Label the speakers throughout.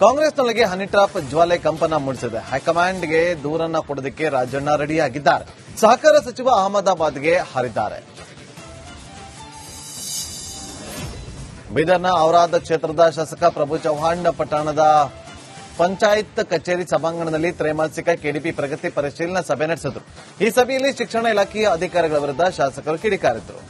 Speaker 1: ಕಾಂಗ್ರೆಸ್ನೊಳಗೆ honey trap ಜ್ವಾಲೆ ಕಂಪನ ಮೂಡಿಸಿದೆ. ಹೈಕಮಾಂಡ್ಗೆ ದೂರನ್ನ ಕೊಡೋದಕ್ಕೆ ರಾಜಣ್ಣ ರೆಡಿಯಾಗಿದ್ದಾರೆ. ಸಹಕಾರ ಸಚಿವ ಅಹಮದಾಬಾದ್ಗೆ ಹಾರಿದ್ದಾರೆ. ಬೀದರ್ನ ಔರಾದ ಕ್ಷೇತ್ರದ ಶಾಸಕ ಪ್ರಭು ಚೌಹಾಣ್ ಪಟ್ಟಣದ ಪಂಚಾಯತ್ ಕಚೇರಿ ಸಭಾಂಗಣದಲ್ಲಿ ತ್ರೈಮಾಸಿಕ ಕೆಡಿಪಿ ಪ್ರಗತಿ ಪರಿಶೀಲನಾ ಸಭೆ ನಡೆಸಿದರು. ಈ ಸಭೆಯಲ್ಲಿ ಶಿಕ್ಷಣ ಇಲಾಖೆಯ ಅಧಿಕಾರಿಗಳ ವಿರುದ್ಧ ಶಾಸಕರು ಕಿಡಿಕಾರಿದ್ರು.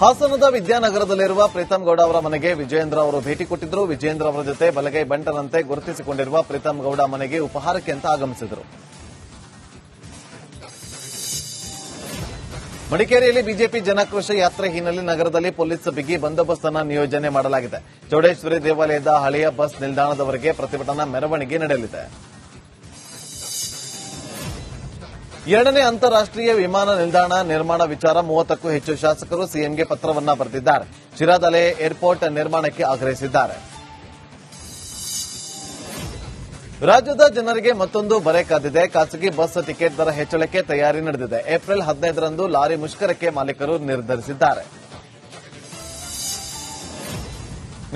Speaker 1: ಹಾಸನದ ವಿದ್ಯಾನಗರದಲ್ಲಿರುವ ಪ್ರೀತಂ ಗೌಡ ಅವರ ಮನೆಗೆ ವಿಜಯೇಂದ್ರ ಅವರು ಭೇಟಿ ಕೊಟ್ಟಿದ್ದರು. ವಿಜಯೇಂದ್ರ ಅವರ ಜೊತೆ ಬಲಗೈ ಬಂಟನಂತೆ ಗುರುತಿಸಿಕೊಂಡಿರುವ ಪ್ರೀತಂ ಗೌಡ ಮನೆಗೆ ಉಪಹಾರಕ್ಕೆ ಅಂತ ಆಗಮಿಸಿದರು. ಮಡಿಕೇರಿಯಲ್ಲಿ ಬಿಜೆಪಿ ಜನಾಕ್ರೋಶ ಯಾತ್ರೆ ಹಿನ್ನೆಲೆ ನಗರದಲ್ಲಿ ಪೊಲೀಸ್ ಬಿಗಿ ಬಂದೋಬಸ್ತ್ ಅನ್ನು ನಿಯೋಜನೆ ಮಾಡಲಾಗಿದೆ. ಚೌಡೇಶ್ವರಿ ದೇವಾಲಯದ ಹಳೆಯ ಬಸ್ ನಿಲ್ದಾಣದವರೆಗೆ ಪ್ರತಿಭಟನಾ ಮೆರವಣಿಗೆ ನಡೆಯಲಿದೆ. ಎರಡನೇ ಅಂತಾರಾಷ್ಟೀಯ ವಿಮಾನ ನಿಲ್ದಾಣ ನಿರ್ಮಾಣ ವಿಚಾರ ಮೂವತ್ತಕ್ಕೂ ಹೆಚ್ಚು ಶಾಸಕರು ಸಿಎಂಗೆ ಪತ್ರವನ್ನ ಬರೆದಿದ್ದಾರೆ. ಚಿರಾದಲೆ ಏರ್ಪೋರ್ಟ್ ನಿರ್ಮಾಣಕ್ಕೆ ಆಗ್ರಹಿಸಿದ್ದಾರೆ. ರಾಜ್ಯದ ಜನರಿಗೆ ಮತ್ತೊಂದು ಬರೆ ಕಾದಿದೆ. ಖಾಸಗಿ ಬಸ್ ಟಿಕೆಟ್ ದರ ಹೆಚ್ಚಳಕ್ಕೆ ತಯಾರಿ ನಡೆದಿದೆ. ಏಪ್ರಿಲ್ ಹದಿನೈದರಂದು ಲಾರಿ ಮುಷ್ಕರಕ್ಕೆ ಮಾಲೀಕರು ನಿರ್ಧರಿಸಿದ್ದಾರೆ.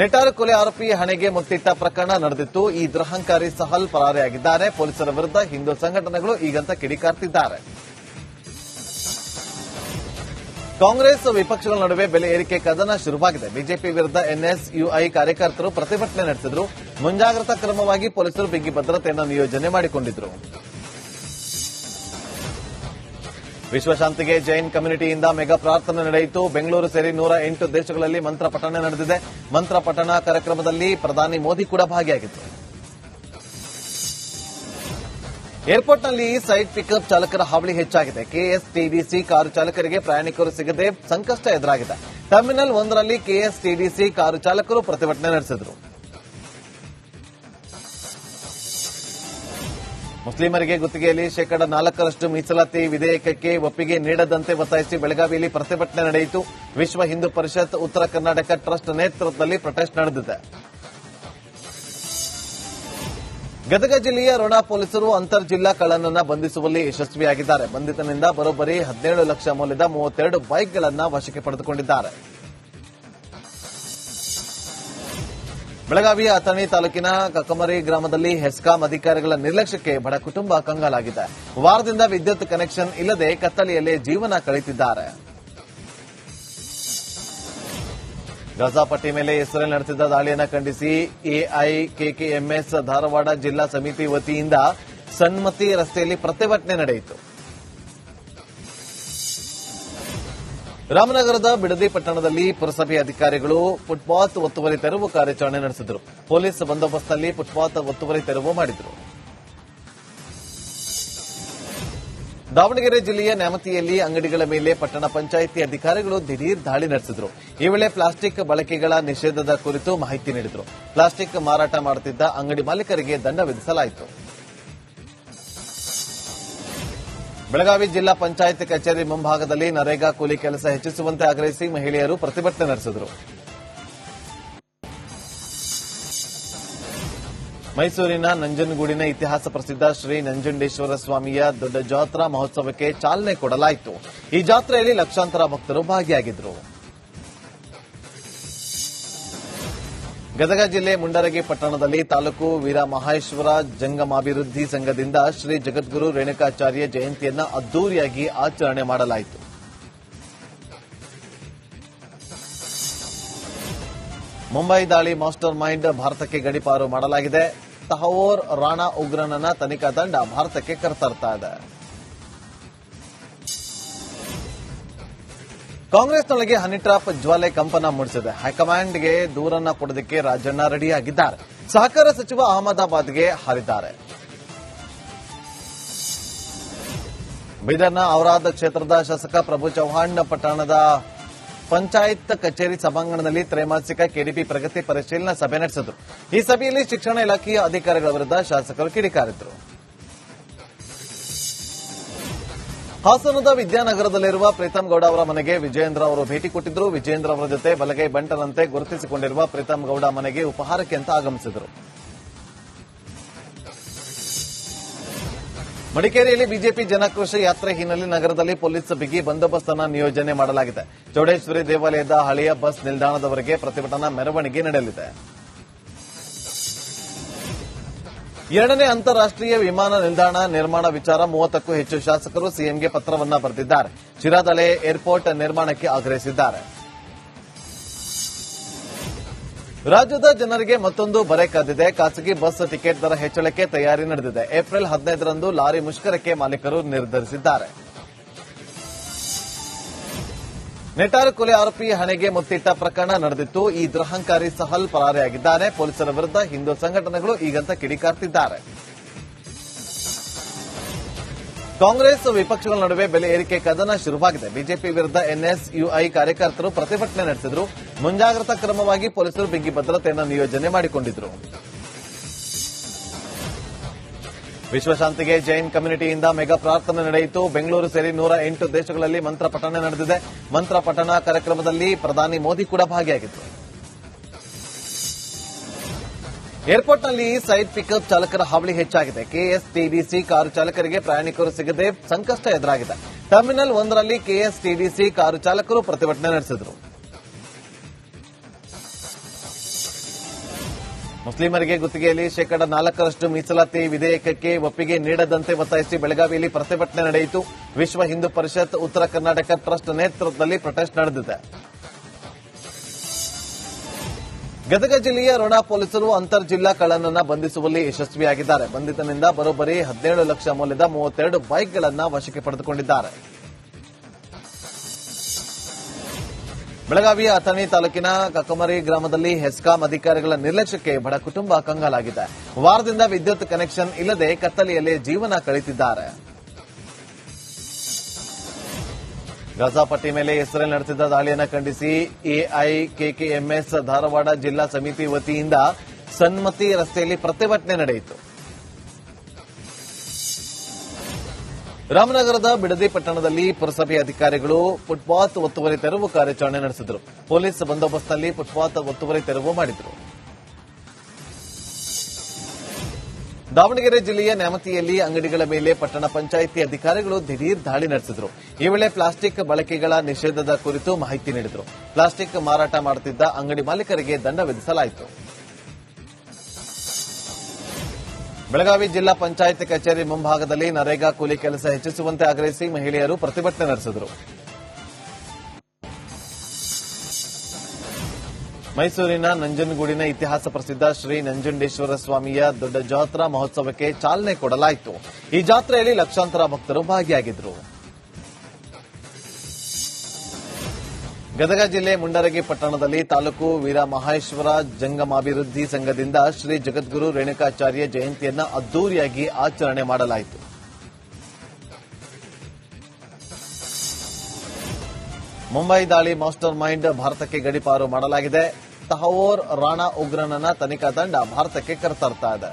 Speaker 1: ನೆಟಾರ್ ಕೊಲೆ ಆರೋಪಿ ಹಣೆಗೆ ಮುತ್ತಿಟ್ಟ ಪ್ರಕರಣ ನಡೆದಿತ್ತು. ಈ ದುರಹಂಕಾರಿ ಸಹಲ್ ಪರಾರಿಯಾಗಿದ್ದಾರೆ ಪೊಲೀಸರ ವಿರುದ್ಧ ಹಿಂದೂ ಸಂಘಟನೆಗಳು ಈಗಂತ ಕಿಡಿಕಾರ್ತಿದ್ದಾರೆ. ಕಾಂಗ್ರೆಸ್ ವಿಪಕ್ಷಗಳ ನಡುವೆ ಬೆಲೆ ಏರಿಕೆ ಕದನ ಶುರುವಾಗಿದೆ. ಬಿಜೆಪಿ ವಿರುದ್ಧ ಎನ್ಎಸ್ಯುಐ ಕಾರ್ಯಕರ್ತರು ಪ್ರತಿಭಟನೆ ನಡೆಸಿದ್ರು. ಮುಂಜಾಗ್ರತಾ ಕ್ರಮವಾಗಿ ಪೊಲೀಸರು ಬಿಗಿ ಭದ್ರತೆಯನ್ನು ನಿಯೋಜನೆ ಮಾಡಿಕೊಂಡಿದ್ರು. ವಿಶ್ವಶಾಂತಿಗೆ ಜೈನ್ ಕಮ್ಯುನಿಟಿಯಿಂದ ಮೆಗಾ ಪ್ರಾರ್ಥನೆ ನಡೆಯಿತು. ಬೆಂಗಳೂರು ಸೇರಿ ನೂರ ಎಂಟು ದೇಶಗಳಲ್ಲಿ ಮಂತ್ರ ಪಠಣ ನಡೆದಿದೆ. ಮಂತ್ರ ಪಠಣ ಕಾರ್ಯಕ್ರಮದಲ್ಲಿ ಪ್ರಧಾನಿ ಮೋದಿ ಕೂಡ ಭಾಗಿಯಾಗಿದ್ದರು. ಏರ್ಪೋರ್ಟ್ನಲ್ಲಿ ಸೈಡ್ ಪಿಕಪ್ ಚಾಲಕರ ಹಾವಳಿ ಹೆಚ್ಚಾಗಿದೆ. ಕೆಎಸ್ಟಿಡಿಸಿ ಕಾರು ಚಾಲಕರಿಗೆ ಪ್ರಯಾಣಿಕರು ಸಿಗದೆ ಸಂಕಷ್ಟ ಎದುರಾಗಿದೆ. ಟರ್ಮಿನಲ್ ಒಂದರಲ್ಲಿ ಕೆಎಸ್ಟಿಡಿಸಿ ಕಾರು ಚಾಲಕರು ಪ್ರತಿಭಟನೆ ನಡೆಸಿದರು. ಮುಸ್ಲಿಮರಿಗೆ ಗುತ್ತಿಗೆಯಲ್ಲಿ ಶೇಕಡ ನಾಲ್ಕರಷ್ಟು ಮೀಸಲಾತಿ ವಿಧೇಯಕಕ್ಕೆ ಒಪ್ಪಿಗೆ ನೀಡದಂತೆ ಒತ್ತಾಯಿಸಿ ಬೆಳಗಾವಿಯಲ್ಲಿ ಪ್ರತಿಭಟನೆ ನಡೆಯಿತು. ವಿಶ್ವ ಹಿಂದೂ ಪರಿಷತ್ ಉತ್ತರ ಕರ್ನಾಟಕ ಟ್ರಸ್ಟ್ ನೇತೃತ್ವದಲ್ಲಿ ಪ್ರೊಟೆಸ್ಟ್ ನಡೆದಿದೆ. ಗದಗ ಜಿಲ್ಲೆಯ ರೋಣ ಪೊಲೀಸರು ಅಂತರ್ ಜಿಲ್ಲಾ ಕಳ್ಳನನ್ನ ಬಂಧಿಸುವಲ್ಲಿ ಯಶಸ್ವಿಯಾಗಿದ್ದಾರೆ. ಬಂಧಿತನಿಂದ ಬರೋಬ್ಬರಿ ಹದಿನೇಳು ಲಕ್ಷ ಮೌಲ್ಯದ ಮೂವತ್ತೆರಡು ಬೈಕ್ಗಳನ್ನು ವಶಕ್ಕೆ ಪಡೆದುಕೊಂಡಿದ್ದಾರೆ. ಬೆಳಗಾವಿಯ ಅಥಣಿ ತಾಲೂಕಿನ ಕಕಮರಿ ಗ್ರಾಮದಲ್ಲಿ ಹೆಸ್ಕಾಂ ಅಧಿಕಾರಿಗಳ ನಿರ್ಲಕ್ಷ್ಯಕ್ಕೆ ಬಡ ಕುಟುಂಬ ಕಂಗಾಲಾಗಿದೆ. ವಾರದಿಂದ ವಿದ್ಯುತ್ ಕನೆಕ್ಷನ್ ಇಲ್ಲದೆ ಕತ್ತಲೆಯಲ್ಲೇ ಜೀವನ ಕಳೆಯುತ್ತಿದ್ದಾರೆ. ಗಜಾಪಟ್ಟಿ ಮೇಲೆ ಇಸ್ರೇಲ್ ನಡೆಸಿದ ದಾಳಿಯನ್ನು ಖಂಡಿಸಿ ಎಐಕೆಕೆಎಂಎಸ್ ಧಾರವಾಡ ಜಿಲ್ಲಾ ಸಮಿತಿ ವತಿಯಿಂದ ಸನ್ಮತಿ ರಸ್ತೆಯಲ್ಲಿ ಪ್ರತಿಭಟನೆ ನಡೆಯಿತು. ರಾಮನಗರದ ಬಿಡದಿ ಪಟ್ಟಣದಲ್ಲಿ ಪುರಸಭೆ ಅಧಿಕಾರಿಗಳು ಫುಟ್ಪಾತ್ ಒತ್ತುವರಿ ತೆರವು ಕಾರ್ಯಾಚರಣೆ ನಡೆಸಿದರು. ಪೊಲೀಸ್ ಬಂದೋಬಸ್ತ್ನಲ್ಲಿ ಫುಟ್ಪಾತ್ ಒತ್ತುವರಿ ತೆರವು ಮಾಡಿದರು. ದಾವಣಗೆರೆ ಜಿಲ್ಲೆಯ ನ್ಯಾಮತಿಯಲ್ಲಿ ಅಂಗಡಿಗಳ ಮೇಲೆ ಪಟ್ಟಣ ಪಂಚಾಯಿತಿ ಅಧಿಕಾರಿಗಳು ದಿಢೀರ್ ದಾಳಿ ನಡೆಸಿದರು. ಈ ವೇಳೆ ಪ್ಲಾಸ್ಟಿಕ್ ಬಳಕೆಗಳ ನಿಷೇಧದ ಕುರಿತು ಮಾಹಿತಿ ನೀಡಿದರು. ಪ್ಲಾಸ್ಟಿಕ್ ಮಾರಾಟ ಮಾಡುತ್ತಿದ್ದ ಅಂಗಡಿ ಮಾಲೀಕರಿಗೆ ದಂಡ ವಿಧಿಸಲಾಯಿತು. ಬೆಳಗಾವಿ ಜಿಲ್ಲಾ ಪಂಚಾಯತ್ ಕಚೇರಿ ಮುಂಭಾಗದಲ್ಲಿ ನರೇಗಾ ಕೂಲಿ ಕೆಲಸ ಹೆಚ್ಚಿಸುವಂತೆ ಆಗ್ರಹಿಸಿ ಮಹಿಳೆಯರು ಪ್ರತಿಭಟನೆ ನಡೆಸಿದರು. ಮೈಸೂರಿನ ನಂಜನಗೂಡಿನ ಇತಿಹಾಸ ಪ್ರಸಿದ್ಧ ಶ್ರೀ ನಂಜುಂಡೇಶ್ವರ ಸ್ವಾಮಿಯ ದೊಡ್ಡ ಜಾತ್ರಾ ಮಹೋತ್ಸವಕ್ಕೆ ಚಾಲನೆ ಕೊಡಲಾಯಿತು. ಈ ಜಾತ್ರೆಯಲ್ಲಿ ಲಕ್ಷಾಂತರ ಭಕ್ತರು ಭಾಗಿಯಾಗಿದ್ದರು. ಗದಗ ಜಿಲ್ಲೆ ಮುಂಡರಗಿ ಪಟ್ಟಣದಲ್ಲಿ ತಾಲೂಕು ವೀರ ಮಹೇಶ್ವರ ಜಂಗಮಾಭಿವೃದ್ಧಿ ಸಂಘದಿಂದ ಶ್ರೀ ಜಗದ್ಗುರು ರೇಣುಕಾಚಾರ್ಯ ಜಯಂತಿಯನ್ನು ಅದ್ದೂರಿಯಾಗಿ ಆಚರಣೆ ಮಾಡಲಾಯಿತು. ಮುಂಬೈ ದಾಳಿ ಮಾಸ್ಟರ್ ಮೈಂಡ್ ಭಾರತಕ್ಕೆ ಗಡಿಪಾರು ಮಾಡಲಾಗಿದೆ. ತಹವೋರ್ ರಾಣಾ ಉಗ್ರನನ್ನ ತನಿಖಾ ತಂಡ ಭಾರತಕ್ಕೆ ಕರೆತರ್ತಾ ಇದೆ. ಕಾಂಗ್ರೆಸ್ನೊಳಗೆ ಹನಿ ಟ್ರಾಪ್ ಜ್ವಾಲೆ ಕಂಪನ ಮೂಡಿಸಿದೆ. ಹೈಕಮಾಂಡ್ಗೆ ದೂರನ್ನ ಕೊಡೋದಕ್ಕೆ ರಾಜಣ್ಣ ರೆಡಿಯಾಗಿದ್ದಾರೆ. ಸಹಕಾರ ಸಚಿವ ಅಹಮದಾಬಾದ್ಗೆ ಹಾರಿದ್ದಾರೆ. ಬೀದರ್ನ ಔರಾದ ಕ್ಷೇತ್ರದ ಶಾಸಕ ಪ್ರಭು ಚೌಹಾಣ್ ಪಟ್ಟಣದ ಪಂಚಾಯತ್ ಕಚೇರಿ ಸಭಾಂಗಣದಲ್ಲಿ ತ್ರೈಮಾಸಿಕ ಕೆಡಿಪಿ ಪ್ರಗತಿ ಪರಿಶೀಲನಾ ಸಭೆ ನಡೆಸಿದರು. ಈ ಸಭೆಯಲ್ಲಿ ಶಿಕ್ಷಣ ಇಲಾಖೆಯ ಅಧಿಕಾರಿಗಳ ವಿರುದ್ಧ ಶಾಸಕರು ಕಿಡಿಕಾರಿದ್ರು. ಹಾಸನದ ವಿದ್ಯಾನಗರದಲ್ಲಿರುವ ಪ್ರೀತಂ ಗೌಡ ಅವರ ಮನೆಗೆ ವಿಜಯೇಂದ್ರ ಅವರು ಭೇಟಿ ಕೊಟ್ಟಿದ್ದರು ವಿಜಯೇಂದ್ರ ಅವರ ಜೊತೆ ಬಲಗೈ ಬಂಟನಂತೆ ಗುರುತಿಸಿಕೊಂಡಿರುವ ಪ್ರೀತಂ ಗೌಡ ಮನೆಗೆ ಉಪಹಾರಕ್ಕೆ ಅಂತ ಆಗಮಿಸಿದರು. ಮಡಿಕೇರಿಯಲ್ಲಿ ಬಿಜೆಪಿ ಜನಕೃಷಿ ಯಾತ್ರೆ ಹಿನ್ನೆಲೆ ನಗರದಲ್ಲಿ ಪೊಲೀಸ್ ಬಿಗಿ ಬಂದೋಬಸ್ತ್ ಅನ್ನು ನಿಯೋಜನೆ ಮಾಡಲಾಗಿದೆ. ಚೌಡೇಶ್ವರಿ ದೇವಾಲಯದ ಹಳೆಯ ಬಸ್ ನಿಲ್ದಾಣದವರೆಗೆ ಪ್ರತಿಭಟನಾ ಮೆರವಣಿಗೆ ನಡೆಯಲಿದೆ. ಎರಡನೇ ಅಂತಾರಾಷ್ಟೀಯ ವಿಮಾನ ನಿಲ್ದಾಣ ನಿರ್ಮಾಣ ವಿಚಾರ ಮೂವತ್ತಕ್ಕೂ ಹೆಚ್ಚು ಶಾಸಕರು ಸಿಎಂಗೆ ಪತ್ರವನ್ನ ಬರೆದಿದ್ದಾರೆ. ಚಿರಾದಲೆ ಏರ್ಪೋರ್ಟ್ ನಿರ್ಮಾಣಕ್ಕೆ ಆಗ್ರಹಿಸಿದ್ದಾರೆ. ರಾಜ್ಯದ ಜನರಿಗೆ ಮತ್ತೊಂದು ಬರೆ ಕದ್ದಿದೆ. ಖಾಸಗಿ ಬಸ್ ಟಿಕೆಟ್ ದರ ಹೆಚ್ಚಳಕ್ಕೆ ತಯಾರಿ ನಡೆದಿದೆ. ಏಪ್ರಿಲ್ ಹದಿನೈದರಂದು ಲಾರಿ ಮುಷ್ಕರಕ್ಕೆ ಮಾಲೀಕರು ನಿರ್ಧರಿಸಿದ್ದಾರೆ. ನೆಟಾರ್ ಕೊಲೆ ಆರೋಪಿ ಹಣೆಗೆ ಮುತ್ತಿಟ್ಟ ಪ್ರಕರಣ ನಡೆದಿತ್ತು. ಈ ದುರಹಂಕಾರಿ ಸಹಲ್ ಪರಾರಿಯಾಗಿದ್ದಾನೆ. ಪೊಲೀಸರ ವಿರುದ್ಧ ಹಿಂದೂ ಸಂಘಟನೆಗಳು ಈಗಂತ ಕಿಡಿಕಾರ್ತಿದ್ದಾರೆ. ಕಾಂಗ್ರೆಸ್ ವಿಪಕ್ಷಗಳ ನಡುವೆ ಬೆಲೆ ಏರಿಕೆ ಕದನ ಶುರುವಾಗಿದೆ. ಬಿಜೆಪಿ ವಿರುದ್ಧ ಎನ್ಎಸ್ಯುಐ ಕಾರ್ಯಕರ್ತರು ಪ್ರತಿಭಟನೆ ನಡೆಸಿದ್ರು. ಮುಂಜಾಗ್ರತಾ ಕ್ರಮವಾಗಿ ಪೊಲೀಸರು ಬಿಗಿ ಭದ್ರತೆಯನ್ನು ನಿಯೋಜನೆ ಮಾಡಿಕೊಂಡಿದ್ರು. ವಿಶ್ವಶಾಂತಿಗೆ ಜೈನ್ ಕಮ್ಯುನಿಟಿಯಿಂದ ಮೆಗಾ ಪ್ರಾರ್ಥನೆ ನಡೆಯಿತು. ಬೆಂಗಳೂರು ಸೇರಿ ನೂರ ಎಂಟು ದೇಶಗಳಲ್ಲಿ ಮಂತ್ರ ಪಠಣ ನಡೆದಿದೆ. ಮಂತ್ರ ಪಠಣ ಕಾರ್ಯಕ್ರಮದಲ್ಲಿ ಪ್ರಧಾನಿ ಮೋದಿ ಕೂಡ ಭಾಗಿಯಾಗಿದ್ದರು. ಏರ್ಪೋರ್ಟ್ನಲ್ಲಿ ಸೈಡ್ ಪಿಕಪ್ ಚಾಲಕರ ಹಾವಳಿ ಹೆಚ್ಚಾಗಿದೆ. ಕೆಎಸ್ಟಿಡಿಸಿ ಕಾರು ಚಾಲಕರಿಗೆ ಪ್ರಯಾಣಿಕರು ಸಿಗದೆ ಸಂಕಷ್ಟ ಎದುರಾಗಿದೆ. ಟರ್ಮಿನಲ್ ಒಂದರಲ್ಲಿ ಕೆಎಸ್ಟಿಡಿಸಿ ಕಾರು ಚಾಲಕರು ಪ್ರತಿಭಟನೆ ನಡೆಸಿದರು. ಮುಸ್ಲಿಮರಿಗೆ ಗುತ್ತಿಗೆಯಲ್ಲಿ ಶೇಕಡಾ ನಾಲ್ಕರಷ್ಟು ಮೀಸಲಾತಿ ವಿಧೇಯಕಕ್ಕೆ ಒಪ್ಪಿಗೆ ನೀಡದಂತೆ ಒತ್ತಾಯಿಸಿ ಬೆಳಗಾವಿಯಲ್ಲಿ ಪ್ರತಿಭಟನೆ ನಡೆಯಿತು. ವಿಶ್ವ ಹಿಂದೂ ಪರಿಷತ್ ಉತ್ತರ ಕರ್ನಾಟಕ ಟ್ರಸ್ಟ್ ನೇತೃತ್ವದಲ್ಲಿ ಪ್ರೊಟೆಸ್ಟ್ ನಡೆದಿದೆ. ಗದಗ ಜಿಲ್ಲೆಯ ರೋಣ ಪೊಲೀಸರು ಅಂತರ್ ಜಿಲ್ಲಾ ಕಳ್ಳನನ್ನ ಬಂಧಿಸುವಲ್ಲಿ ಯಶಸ್ವಿಯಾಗಿದ್ದಾರೆ. ಬಂಧಿತನಿಂದ ಬರೋಬ್ಬರಿ ಹದಿನೇಳು ಲಕ್ಷ ಮೌಲ್ಯದ ಮೂವತ್ತೆರಡು ಬೈಕ್ಗಳನ್ನು ವಶಕ್ಕೆ ಪಡೆದುಕೊಂಡಿದ್ದಾರೆ. ಬೆಳಗಾವಿಯ ಅಥಣಿ ತಾಲೂಕಿನ ಕಕಮರಿ ಗ್ರಾಮದಲ್ಲಿ ಹೆಸ್ಕಾಂ ಅಧಿಕಾರಿಗಳ ನಿರ್ಲಕ್ಷ್ಯಕ್ಕೆ ಬಡ ಕುಟುಂಬ ಕಂಗಾಲಾಗಿದೆ. ವಾರದಿಂದ ವಿದ್ಯುತ್ ಕನೆಕ್ಷನ್ ಇಲ್ಲದೆ ಕತ್ತಲೆಯಲ್ಲಿ ಜೀವನ ಕಳೆಯುತ್ತಿದ್ದಾರೆ. ಗಜಾಪಟ್ಟಿ ಮೇಲೆ ಇಸ್ರೇಲ್ ನಡೆಸಿದ ದಾಳಿಯನ್ನು ಖಂಡಿಸಿ ಎಐಕೆಕೆಎಂಎಸ್ ಧಾರವಾಡ ಜಿಲ್ಲಾ ಸಮಿತಿ ವತಿಯಿಂದ ಸನ್ಮತಿ ರಸ್ತೆಯಲ್ಲಿ ಪ್ರತಿಭಟನೆ ನಡೆಯಿತು. ರಾಮನಗರದ ಬಿಡದಿ ಪಟ್ಟಣದಲ್ಲಿ ಪುರಸಭೆ ಅಧಿಕಾರಿಗಳು ಫುಟ್ಪಾತ್ ಒತ್ತುವರಿ ತೆರವು ಕಾರ್ಯಾಚರಣೆ ನಡೆಸಿದರು. ಪೊಲೀಸ್ ಬಂದೋಬಸ್ತ್ನಲ್ಲಿ ಫುಟ್ಪಾತ್ ಒತ್ತುವರಿ ತೆರವು ಮಾಡಿದರು. ದಾವಣಗೆರೆ ಜಿಲ್ಲೆಯ ನ್ಯಾಮತಿಯಲ್ಲಿ ಅಂಗಡಿಗಳ ಮೇಲೆ ಪಟ್ಟಣ ಪಂಚಾಯಿತಿ ಅಧಿಕಾರಿಗಳು ದಿಢೀರ್ ದಾಳಿ ನಡೆಸಿದರು. ಈ ವೇಳೆ ಪ್ಲಾಸ್ಟಿಕ್ ಬಳಕೆಗಳ ನಿಷೇಧದ ಕುರಿತು ಮಾಹಿತಿ ನೀಡಿದರು. ಪ್ಲಾಸ್ಟಿಕ್ ಮಾರಾಟ ಮಾಡುತ್ತಿದ್ದ ಅಂಗಡಿ ಮಾಲೀಕರಿಗೆ ದಂಡ ವಿಧಿಸಲಾಯಿತು. ಬೆಳಗಾವಿ ಜಿಲ್ಲಾ ಪಂಚಾಯತ್ ಕಚೇರಿ ಮುಂಭಾಗದಲ್ಲಿ ನರೇಗಾ ಕೂಲಿ ಕೆಲಸ ಹೆಚ್ಚಿಸುವಂತೆ ಆಗ್ರಹಿಸಿ ಮಹಿಳೆಯರು ಪ್ರತಿಭಟನೆ ನಡೆಸಿದರು. ಮೈಸೂರಿನ ನಂಜನಗೂಡಿನ ಇತಿಹಾಸ ಪ್ರಸಿದ್ಧ ಶ್ರೀ ನಂಜುಂಡೇಶ್ವರ ಸ್ವಾಮಿಯ ದೊಡ್ಡ ಜಾತ್ರಾ ಮಹೋತ್ಸವಕ್ಕೆ ಚಾಲನೆ ಕೊಡಲಾಯಿತು. ಈ ಜಾತ್ರೆಯಲ್ಲಿ ಲಕ್ಷಾಂತರ ಭಕ್ತರು ಭಾಗಿಯಾಗಿದ್ದರು. ಗದಗ ಜಿಲ್ಲೆ ಮುಂಡರಗಿ ಪಟ್ಟಣದಲ್ಲಿ ತಾಲೂಕು ವೀರ ಮಹೇಶ್ವರ ಜಂಗಮಾಭಿವೃದ್ಧಿ ಸಂಘದಿಂದ ಶ್ರೀ ಜಗದ್ಗುರು ರೇಣುಕಾಚಾರ್ಯ ಜಯಂತಿಯನ್ನ ಅದ್ದೂರಿಯಾಗಿ ಆಚರಣೆ ಮಾಡಲಾಯಿತು. ಮುಂಬೈ ದಾಳಿ ಮಾಸ್ಟರ್ ಮೈಂಡ್ ಭಾರತಕ್ಕೆ ಗಡಿಪಾರು ಮಾಡಲಾಗಿದೆ. ತಹವೋರ್ ರಾಣಾ ಉಗ್ರನನ್ನ ತನಿಖಾ ತಂಡ ಭಾರತಕ್ಕೆ ಕರೆತರ್ತಾ ಇದೆ.